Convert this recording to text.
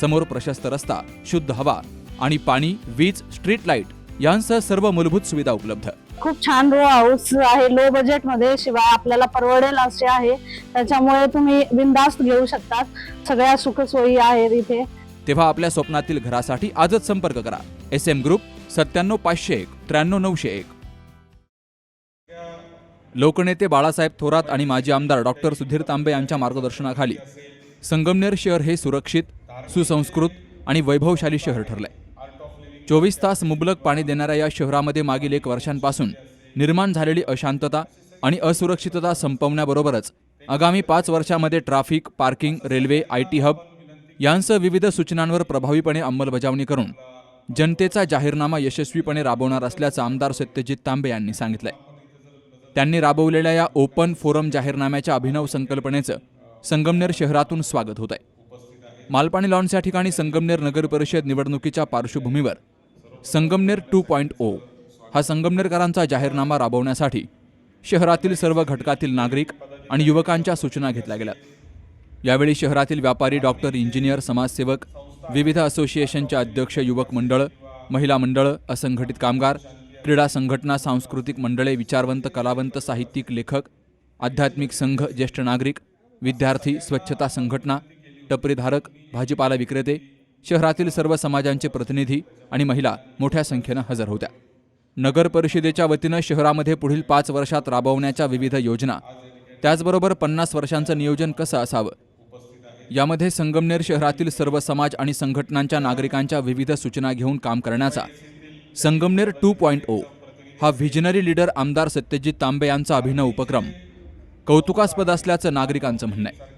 समोर प्रशस्त रस्ता शुद्ध हवा आणि पाणी वीज स्ट्रीट लाइट यांसह सर्व मूलभूत सुविधा उपलब्ध. खूप छान रो हाऊस आहे. लो बजेटमध्ये शिवाय आपल्याला परवडेल असे आहे. त्याच्यामुळे तुम्ही बिंदास्त घेऊ शकतात. सगळ्या सुखसोयी आहेत इथे. तेव्हा आपल्या स्वप्नातील घरासाठी आजच संपर्क करा. एस एम ग्रुप सत्त्याण्णव पाचशे एक त्र्याण्णव नऊशे एक. लोकनेते बाळासाहेब थोरात आणि माजी आमदार डॉक्टर सुधीर तांबे यांच्या मार्गदर्शनाखाली संगमनेर शहर हे सुरक्षित सुसंस्कृत आणि वैभवशाली शहर ठरलंय. चोवीस तास मुबलक पाणी देणाऱ्या या शहरामध्ये मागील एक वर्षांपासून निर्माण झालेली अशांतता आणि असुरक्षितता संपवण्याबरोबरच आगामी पाच वर्षामध्ये traffic parking railway I T hub यांसह विविध सूचनांवर प्रभावीपणे अंमलबजावणी करून जनतेचा जाहीरनामा यशस्वीपणे राबवणार असल्याचं आमदार सत्यजित तांबे यांनी सांगितलंय. त्यांनी राबवलेल्या या ओपन फोरम जाहीरनाम्याच्या अभिनव संकल्पनेचं संगमनेर शहरातून स्वागत होत आहे मालपाणी लॉन्स या ठिकाणी संगमनेर नगर परिषद निवडणुकीच्या पार्श्वभूमीवर. संगमनेर टू पॉईंट ओ हा संगमनेरकरांचा जाहीरनामा राबवण्यासाठी शहरातील सर्व घटकातील नागरिक आणि युवकांच्या सूचना घेतल्या गेल्या. यावेळी शहरातील व्यापारी डॉक्टर इंजिनियर समाजसेवक विविध असोसिएशनचे अध्यक्ष युवक मंडळ महिला मंडळ असंघटित कामगार क्रीडा संघटना सांस्कृतिक मंडळे विचारवंत कलावंत साहित्यिक लेखक आध्यात्मिक संघ ज्येष्ठ नागरिक विद्यार्थी स्वच्छता संघटना टपरीधारक भाजीपाला विक्रेते शहरातील सर्व समाजांचे प्रतिनिधी आणि महिला मोठ्या संख्येनं हजर होत्या. नगर परिषदेच्या वतीनं शहरामध्ये पुढील पाच वर्षात राबवण्याच्या विविध योजना त्याचबरोबर पन्नास वर्षांचं नियोजन कसं असावं? यामध्ये संगमनेर शहरातील सर्व समाज आणि संघटनांच्या नागरिकांच्या विविध सूचना घेऊन काम करण्याचा संगमनेर टू पॉईंट ओ हा व्हिजनरी लीडर आमदार सत्यजित तांबे यांचा अभिनव उपक्रम कौतुकास्पद असल्याचं नागरिकांचं म्हणणं आहे.